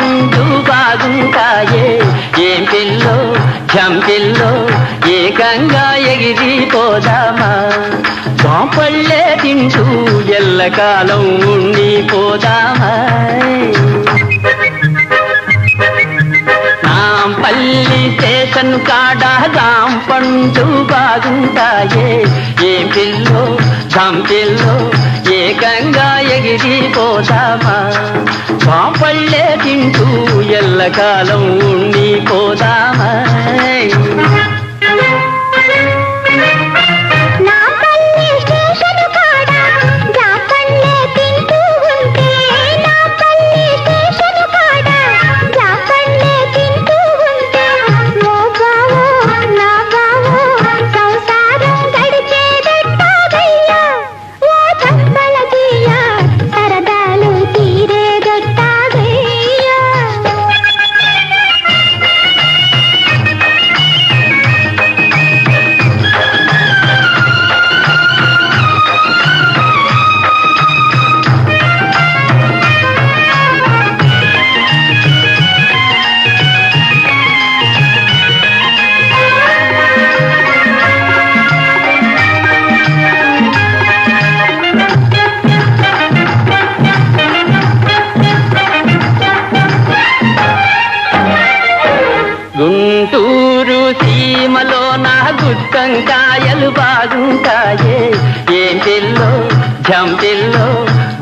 పండు బాగుంటాయే. ఏం పిల్లో చంపిల్లో ఏకంగా ఎగిరిపోదామా? పాపళ్ళే తింటూ ఎల్లకాలం ఉండిపోదామా? నాంపల్లి స్టేషన్ కాడ పండు బాగుంటాయే. ఏం పిల్లో చంపిల్లో ఏకంగా ఎగిరి పోదామా ఎల్లకాలం ఉండిపోదామా గుత్తంకాయలు బాగుంటాయే. ఏం పిల్లో జంపిల్లో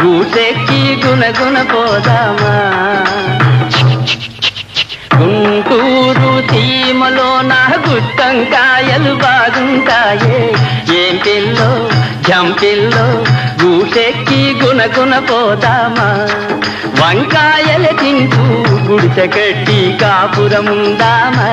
గూటెక్కి గుణగుణ పోదామా? గుంటూరు సీమలో నా గుట్టంకాయలు బాగుంటాయే. ఏం పిల్లో జంపిల్లో గూటెక్కి గుణగుణ పోదామా? వంకాయలు తింటూ గుడిసె కట్టి కాపురముందామా?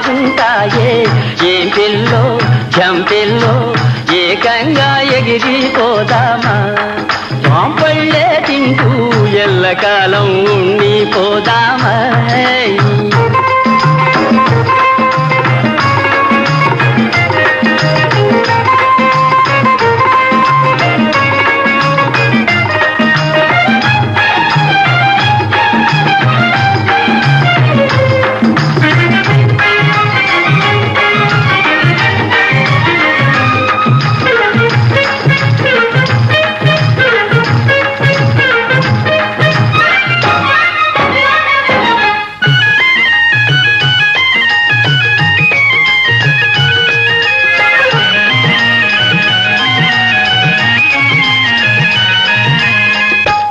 బాగుంటాయే? ఏం పిల్లో జంపిల్లో ఏకంగా ఎగిరిపోదామా? పాంపళ్ళే తింటూ ఎల్లకాలం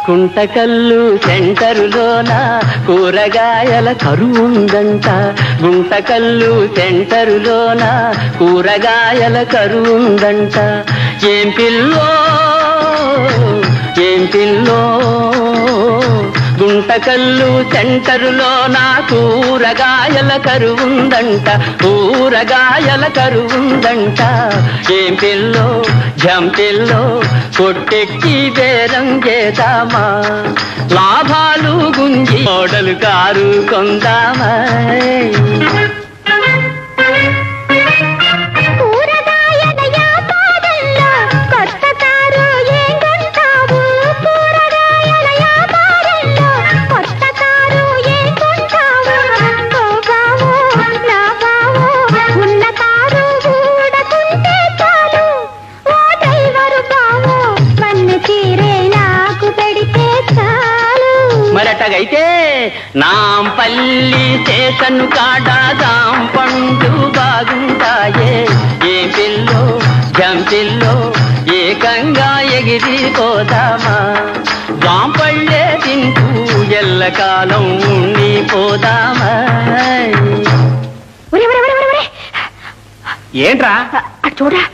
కుంటకల్లు సెంటరులోన? కూరగాయల కరువుందంట. గుంటకల్లు సెంటరులోన? కూరగాయల కరువుందంట. ఏం పిల్లో? ఏం పిల్లో? గుంటకల్లు సెంటరులో నా కూరగాయల కరువుందంట కూరగాయల కరువుందంట. ఏం పిల్లో జంపిల్లో కొట్టెక్కి బేరం చేద్దామా? లాభాలు గుంజి మోడలు కారు కొందామా? మరటగైతే నాంపల్లి స్టేషన్ కాడాదాం పండు బాగుంటాయే. ఏ పిల్లో జంపిల్లో ఏకంగా ఎగిరిపోదామా జాంపళ్ళే తింటూ ఎల్లకాలం ఉండిపోదామా? ఏంట్రా? చూడరా.